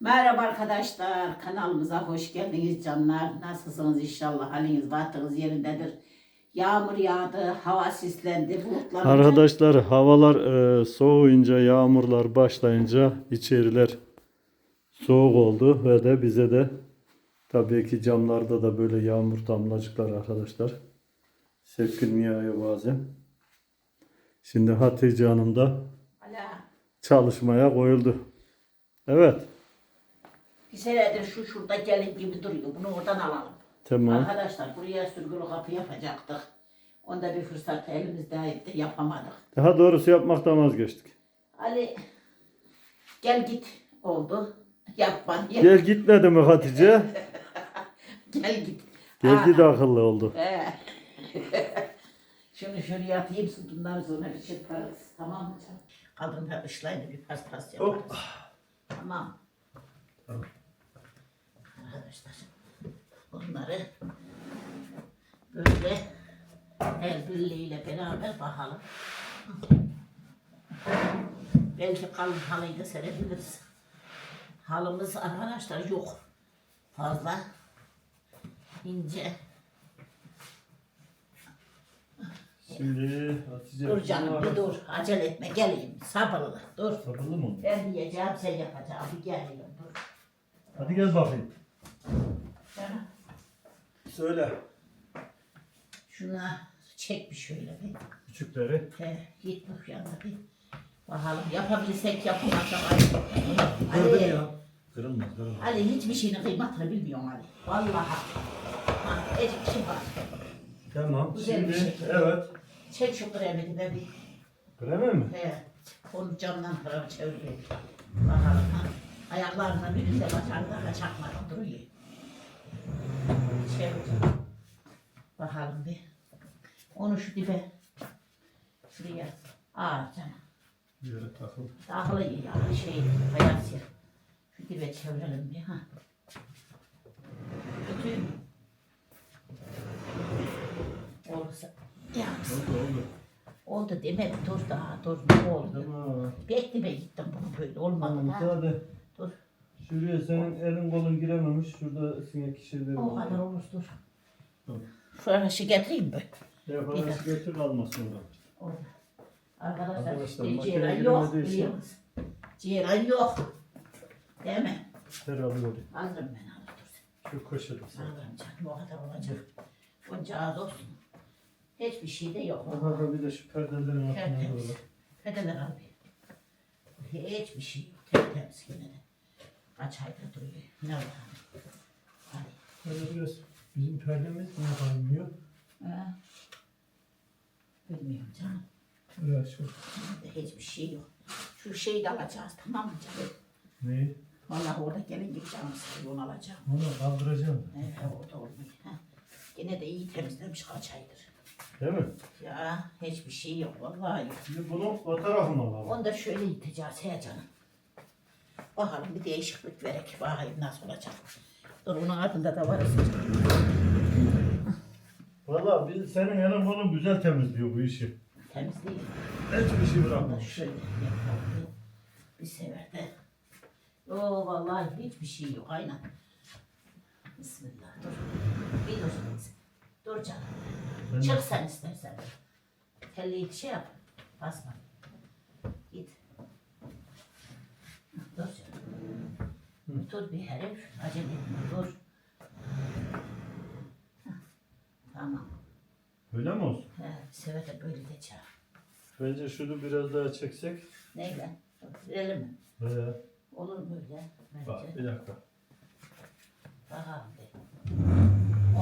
Merhaba arkadaşlar, kanalımıza hoş geldiniz canlar. Nasılsınız inşallah haliniz vaktiniz yerindedir. Yağmur yağdı, hava sislendi, bulutlar. Arkadaşlar havalar e, soğuyunca, yağmurlar başlayınca içeriler soğuk oldu ve de bize de tabii ki camlarda da böyle yağmur damlacıklar arkadaşlar. Sepkin yağıyor bazen. Şimdi Hatice Hanım da Ala, çalışmaya koyuldu. Evet, bir senedir şu şurada gelin gibi duruyor. Bunu oradan alalım. tamam. Arkadaşlar buraya sürgülü kapı yapacaktık. Onda bir fırsat elimizdeydi, yapamadık. Daha doğrusu yapmaktan vazgeçtik. Ali, gel git oldu. Yapma, gel, Gel gitmedi mi Hatice? gel git. Gel git akıllı oldu. He. Şunu şuraya atayım bundan sonra bir çırparız. Tamam mı canım? Kadın da ışlaydı bir pas pas yaparız. Tamam. Arkadaşlar bunları böyle el birliğiyle beraber bakalım. Belki kalın halıyı da serebiliriz. Halımız arkadaşlar yok. Fazla ince. Şimdi Hatice... Dur canım bir dur. Acele etme geleyim. Sabırlı dur. Sabırlı mı? Ben diyeceğim sen yapacaksın. Bir geliyorum dur. Hadi gel bakayım. Söyle. Şuna çek bir şöyle bir. Küçükleri. He, git bak yanına bir. Bakalım yapabilsek yapamazsak. Gördün Ali, ya. Kırılmaz, kırılmaz. Ali hiçbir şeyin kıymetini bilmiyorsun Ali. Vallahi. Ha, ecik kim var? Tamam. Güzel bir Şimdi şey. evet. Çek şu kremini be bir. Kremi mi? He, onu camdan tarafa çevir bir. Bakalım ha. Ayaklarından birinde bacağında kaçakmadan duruyor. Çevir. Bakalım bir. Onu şu dibe. Şuraya. Aa canım. Yere takıl. Dağılı ya şey hayat yer. Şu dibe çevirelim bir ha. Tutayım. Olursa. Ya Oldu oldu. oldu demedi dur daha dur ne oldu. Tamam. Bekleme gittim bunu böyle olmadı Tamam ha. Şuraya senin elin kolun girememiş. Şurada sinek şeyleri o kadar. Tamam. Şu araşı getireyim mi? Yapaması götür kalmasın orada. Orada. Arkadaşlar, Arkadaşlar, işte makine ciğeren yok giremediği için- biliyor musun? Ciğeren yok. Değil mi? Herhalde böyle. Alırım ben alırım. Şu köşede. Alırım canım o kadar olacak. Onca az olsun. Hiçbir şey de yok. Aha bir de şu perdelerin altına Tertemiz. doğru. Pedeler abi. Hiçbir şey yok. Tertemiz yine de. Kaç aydır duruyor. Ne var? Hadi. Böyle biraz bizim perdemiz niye kaymıyor? Ha? Bilmiyorum canım. Evet şu. Hiçbir şey yok. Şu şeyi de alacağız tamam mı canım? Neyi? Vallahi orada gelin gibi canım sıkıyor onu alacağım. Onu kaldıracağım. Evet orada olmuyor. Ha. Yine de iyi temizlemiş kaç aydır. Değil mi? Ya hiçbir şey yok vallahi yok. Şimdi bunu o tarafına alalım. Onu da şöyle iteceğiz he canım. Bakalım bir değişiklik verek. Bakayım nasıl olacak. Dur onun altında da var. Valla biz senin elin kolun güzel temizliyor bu işi. Temiz değil. Hiçbir şey da bırakmamış. şöyle yapalım. Bir sefer de. Yo vallahi hiçbir şey yok. Aynen. Bismillah. Dur. Bir dur. Dur canım. Ben de- Çık sen istersen. Telliyi şey yap. Basma. Git. Dur canım. Dur bir herif. Acele etme. Dur. Tamam. Öyle mi olsun? He, de böyle de çağır. Bence şunu biraz daha çeksek. Neyle? Verelim mi? Ee, Olur mu öyle? bak Bence. bir dakika. Bakalım bir.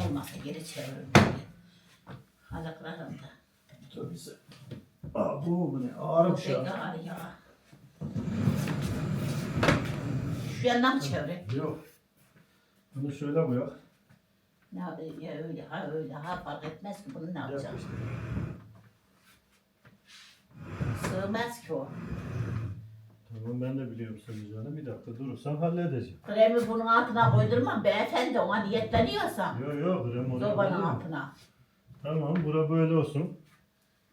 Olmazsa geri çeviririm. böyle. Halaklarında. Dur bize. Aa bu bu ne? Ağrım şu an. Ağır ya. Şu yandan mı çevireyim? Yok. Bunu şöyle koyak. Ne ya öyle ha öyle ha fark etmez ki bunu ne Yap yapacağım. işte. Sığmaz ki o. Tamam ben de biliyorum söyleyeceğini. Bir dakika durursan halledeceğim. Kremi bunun altına koydurmam beyefendi ona niyetleniyorsan. Yok yok krem oraya Zobanın altına. Tamam bura böyle olsun.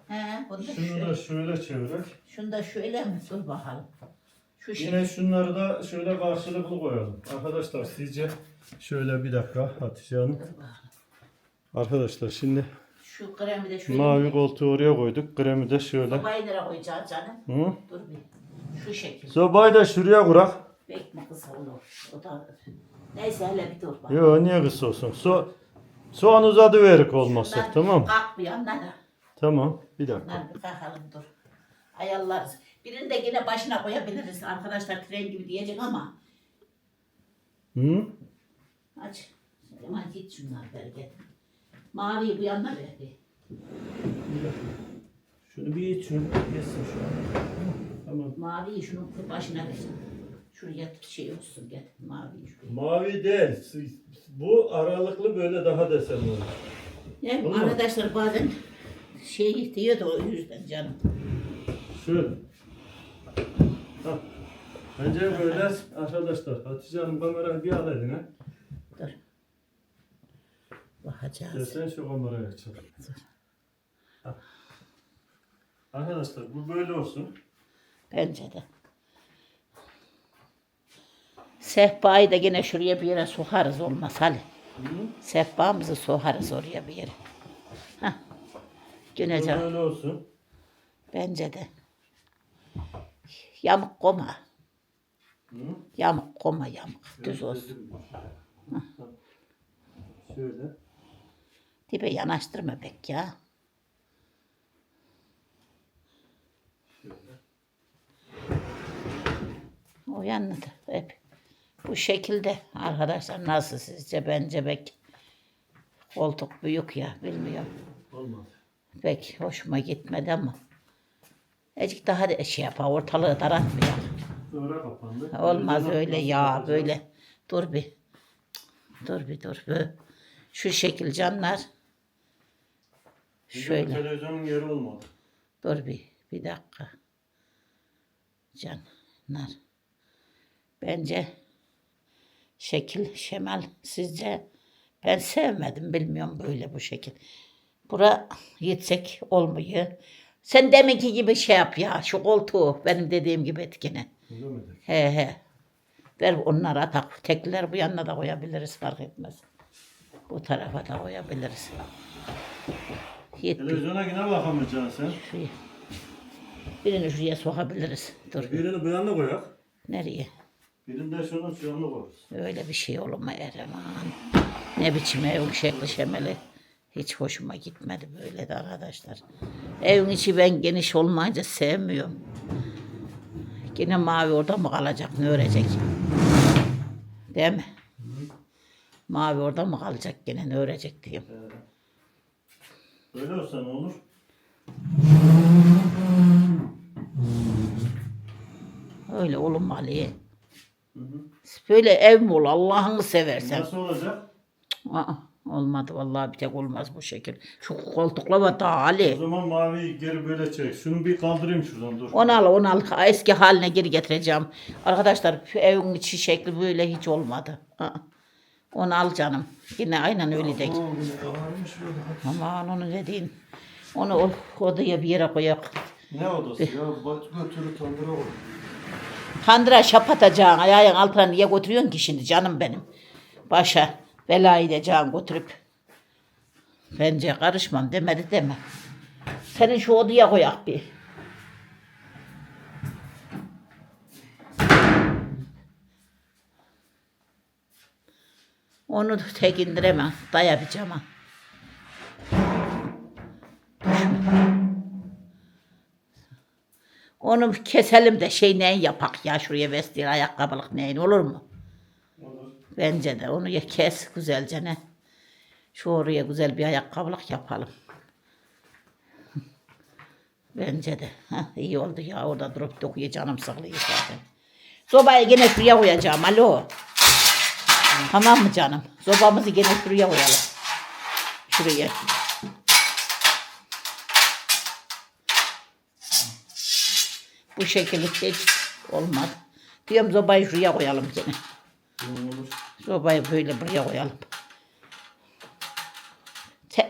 He, bunu da Şunu şöyle. da şöyle çevirek. Şunu da şöyle mi? Dur bakalım. Şu şey. Yine şunları da şöyle karşılıklı koyalım. Arkadaşlar sizce şöyle bir dakika Hatice Hanım. Arkadaşlar şimdi Şu kremi de şöyle. mavi koltuğu oraya koyduk. Kremi de şöyle. Sobayı nereye koyacağız canım? Hı? Dur bir. Şu şekil. Sobayı da şuraya kurak. Bekle kısa olur. O da Neyse hele bir dur bak. Yo niye kısa olsun? So soğan uzadı verik olmazsa Bunlar tamam. Kalk bir yandan da. Tamam bir dakika. Bunlar bir kalkalım dur. Ayarlarız. Birini de yine başına koyabiliriz. Arkadaşlar tren gibi diyecek ama. Hı? Aç. Aman git şunlar git. Maviyi bu yanına ver bir. Şunu bir iç şunu. Yesin şu an. Tamam. Maviyi şunun başına ver. Şuraya şey olsun git. Maviyi şuraya. Mavi değil. Bu aralıklı böyle daha desen olur. Yani Olur mu? arkadaşlar bazen şey diyor da o yüzden canım. Şöyle. Hah. Bence böyle arkadaşlar Hatice Hanım kamerayı bir al eline. Dur. Bakacağız. Desen şu kamerayı açalım. Hah. Arkadaşlar bu böyle olsun. Bence de. Sehpayı da yine şuraya bir yere sokarız olmaz hadi. Sehpamızı sokarız oraya bir yere. Bu Günece böyle olsun. bence de. Yamuk koma. Hı? Yamuk koma yamuk. Düz olsun. Şöyle. Dibe yanaştırma pek ya. O yanında hep. Bu şekilde arkadaşlar nasıl sizce bence pek koltuk büyük ya bilmiyorum. Olmaz. Pek hoşuma gitmedi ama. Azıcık daha da şey yapar ortalığı daratmıyor. Sonra kapandı. Olmaz öyle nasıl ya böyle. Dur bir. Dur bir dur bir. Şu şekil canlar. Şöyle. Televizyonun yeri olmadı. Dur bir. Bir dakika. Canlar. Bence şekil şemal sizce ben sevmedim bilmiyorum böyle bu şekil. Bura yetsek olmuyor. Sen deminki gibi şey yap ya şu koltuğu benim dediğim gibi etkine. Öyle mi? He he. Ver onlara tak. Tekler bu yanına da koyabiliriz fark etmez. Bu tarafa da koyabiliriz. Yetti. Televizyona yine bakamayacaksın sen. Şuraya. Birini şuraya sokabiliriz. Dur. Birini bu yana koyak. Nereye? Birini de şunun şu yanına koyarız. Öyle bir şey olur mu Erman? Ne biçim ev şekli şemeli. Hiç hoşuma gitmedi böyle de arkadaşlar. Evin içi ben geniş olmayınca sevmiyorum. Yine mavi orada mı kalacak ne örecek? Değil mi? Mavi orada mı kalacak gene ne örecek diyeyim. Böyle olsa ne olur? Öyle olmalı. Böyle ev mi olur Allah'ını seversen. Nasıl olacak? Aa, olmadı vallahi bir tek olmaz bu şekil. Şu koltuklama da Ali. O zaman maviyi geri böyle çek. Şunu bir kaldırayım şuradan dur. Onu al, onu al. Eski haline geri getireceğim. Arkadaşlar şu evin içi şekli böyle hiç olmadı. Aa, Onu al canım. Yine aynen öyle de. Aman onu dediğin. Onu o odaya bir yere koyak. Ne odası ya? Götürü tandıra koy. Kandıra şap atacaksın. Ayağın altına niye götürüyorsun ki şimdi canım benim? Başa belayı edeceksin götürüp. Bence karışmam demedi deme. Senin şu odaya koyak bir. Onu tek indiremem. Dayamayacağım. Onu keselim de şey neyin yapak ya şuraya vestiyer ayakkabılık neyin olur mu? Bence de onu ya kes güzelce ne. Şu oraya güzel bir ayakkabılık yapalım. Bence de. Heh, iyi oldu ya orada durup dokuyor canım sıkılıyor zaten. Sobayı gene şuraya koyacağım alo. Tamam mı canım? Sobamızı gene şuraya koyalım. Şuraya. Bu şekilde hiç olmaz. Diyorum sobayı şuraya koyalım gene. Sobayı böyle buraya koyalım. Te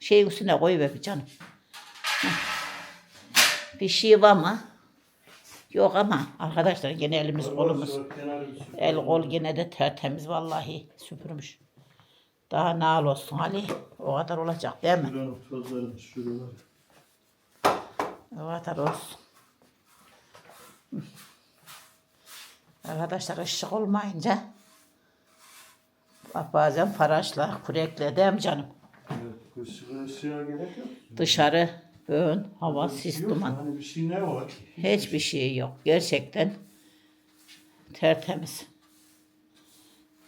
şey üstüne koy be canım. Bir şey var mı? Yok ama arkadaşlar gene elimiz kolumuz. Sürü. El kol gene de tertemiz vallahi süpürmüş. Daha nal olsun Ali. O kadar olacak değil mi? O kadar olsun. Arkadaşlar ışık olmayınca bak bazen paraşla, kürekle değil mi canım? Evet, ışığa, ışığa gerek yok. Dışarı böğün, hava, sis, yok. duman. Hani bir şey ne var ki? Hiçbir şey yok. Gerçekten tertemiz.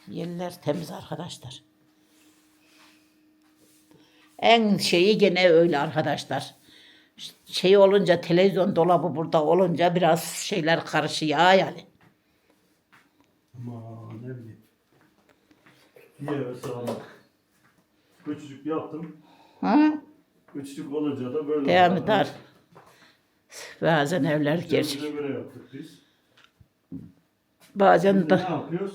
Yerler temiz arkadaşlar. En şeyi gene öyle arkadaşlar. Şey olunca televizyon dolabı burada olunca biraz şeyler karışıyor yani. Ama. Bir eve sağlam. Küçücük yaptım. Ha? Küçücük olunca da böyle. Oldu. eder. Bazen evler Kendimize gerçek. göre yaptık biz. Bazen Şimdi de ne yapıyoruz?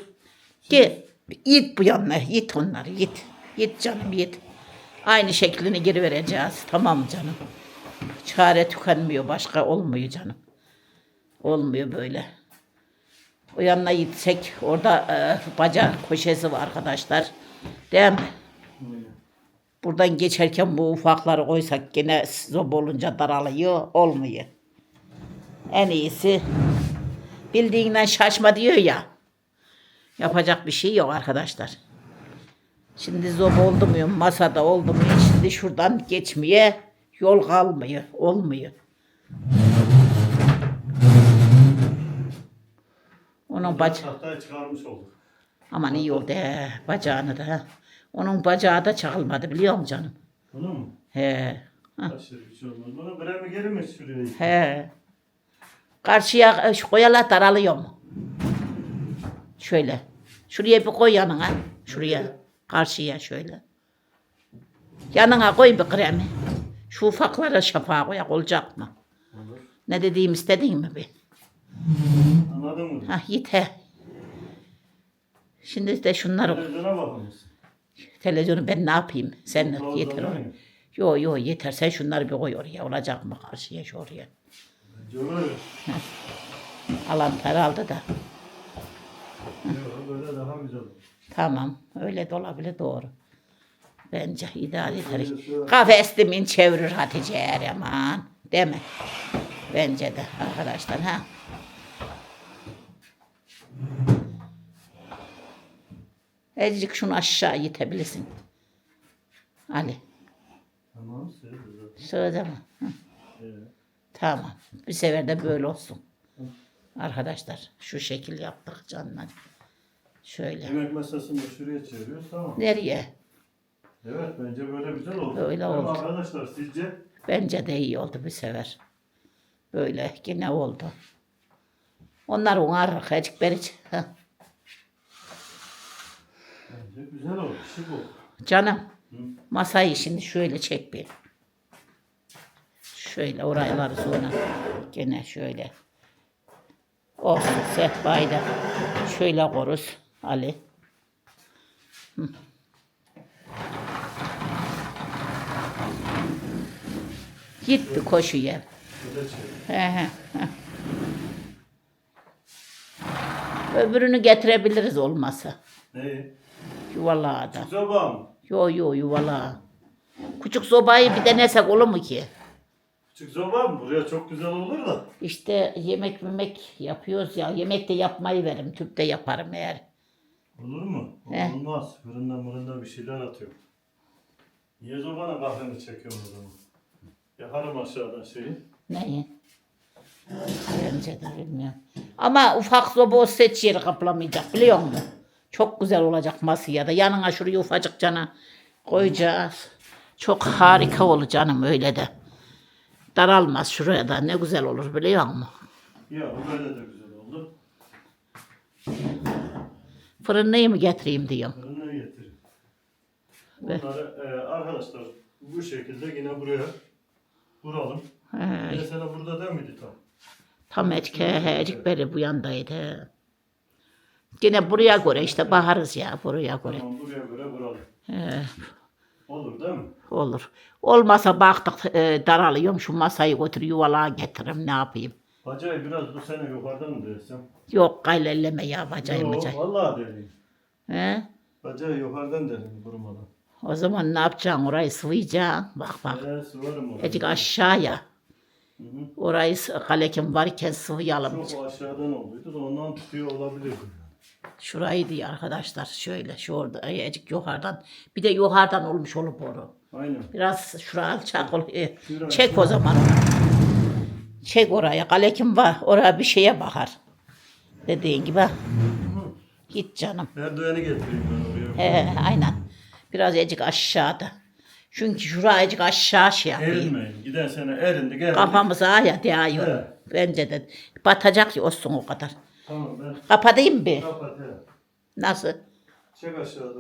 Ki yit bu yanına, yit onları, yit. Yit canım, yit. Aynı şeklini geri vereceğiz. Tamam canım. Çare tükenmiyor, başka olmuyor canım. Olmuyor böyle. O yanına gitsek, orada e, baca köşesi var arkadaşlar. Değil mi? Buradan geçerken bu ufakları koysak gene zob olunca daralıyor, olmuyor. En iyisi bildiğinden şaşma diyor ya. Yapacak bir şey yok arkadaşlar. Şimdi zob oldu mu, masada oldu mu, şimdi şuradan geçmeye yol kalmıyor, olmuyor. Onun bac çıkarmış olduk. aman iyi oldu he, bacağını da. he. Onun bacağı da çakılmadı biliyor musun canım? Bunu mu? He. Aşırı bir şey olmaz. Bunu bre mi geri mi şuraya? He. Karşıya e, şu koyalar daralıyor mu? Şöyle. Şuraya bir koy yanına. Şuraya. Karşıya şöyle. Yanına koy bir kremi. Şu ufaklara şafağa koyak olacak mı? Olur. Ne dediğimi istedin mi bir? Anladın mı? Git he. Şimdi de şunları Televizyona bakınız. televizyonu ben ne yapayım? Sen Doğru, yeter onu. Yo yo yeter sen şunları bir koy oraya olacak mı karşıya şu oraya. Öyle. Alantar aldı da. Yok, böyle daha güzel olur. Tamam. Öyle de olabilir doğru. Bence idare eder. Öyle- Kafestimin çevirir Hatice Eryaman. Değil mi? Bence de arkadaşlar ha. Azıcık şunu aşağı itebilirsin. Ali. Tamam. Söyle mi? Hı, Evet. Tamam. Bir sefer de böyle olsun. Arkadaşlar şu şekil yaptık canlar. Şöyle. Yemek masasını da şuraya çeviriyoruz, tamam. Nereye? Evet, bence böyle güzel oldu. Öyle oldu. Arkadaşlar sizce? Bence de iyi oldu bir sefer. Böyle yine oldu. Onlar uğarır azıcık beriç. Güzel oldu. Şık oldu. Canım Hı. masayı şimdi şöyle çek bir. Şöyle orayları sonra gene şöyle. Olsun sehpayı da şöyle koruz Ali. Hı. Git bir koşuya. He he. he. Öbürünü getirebiliriz olmasa. Neyi? Yuvarlağa da. Soba mı? Yo yo yuvarlağa. Küçük sobayı bir denesek olur mu ki? Küçük soba mı? Buraya çok güzel olur da. İşte yemek memek yapıyoruz ya. Yemek de yapmayı verim. Tüpte yaparım eğer. Olur mu? He. Olmaz. Fırında mırında bir şeyler atıyor. Niye sobana kahveni çekiyorsun o zaman? Yakarım aşağıdan şeyi. Neyi? Bence de bilmiyorum. Ama ufak soba o seç yeri kaplamayacak biliyor musun? Çok güzel olacak masaya da. Yanına şuraya ufacık cana koyacağız. Çok harika olur canım öyle de. Daralmaz şuraya da ne güzel olur biliyor musun? Ya böyle de güzel oldu. Fırınlıyı mı getireyim diyorum. Fırına getireyim. Ve- Bunları e, arkadaşlar bu şekilde yine buraya vuralım. He, Mesela burada değil miydi tam? Tam etke hecik beri bu yandaydı. Yine buraya göre işte baharız ya buraya göre. Tamam buraya göre vuralım. He, Olur değil mi? olur. Olmasa baktık e, daralıyorum şu masayı götür yuvalığa getiririm ne yapayım. Bacayı biraz bu sene yukarıdan mı desem? Yok gaylelleme ya bacay Yok bacay. vallahi deliyim. He? Bacayı yukarıdan derim durmadan. O zaman ne yapacaksın orayı sıvayacaksın. Bak bak. Ee, sıvarım orayı. Ecik aşağıya. Hı hı. Orayı kalekim varken sıvayalım. Çok aşağıdan olduydu da ondan tutuyor olabilir. Şurayı diye arkadaşlar şöyle şu orada ecik yukarıdan. Bir de yukarıdan olmuş olup boru. Aynen. Biraz şura alçak ol. e. Çek o zaman. Çek oraya. Kalekim var. Oraya bir şeye bakar. Dediğin gibi. Git canım. Ben oraya. He, aynen. Biraz ecik aşağıda. Çünkü şuraya ecik aşağı şey yapayım. Erinmeyin. Giden sene erindi geldi. Kafamız aya değiyor. Evet. Bence de. Batacak ya olsun o kadar. Tamam ben Kapatayım bir. kapat he. Nasıl? Çek aşağı doğru.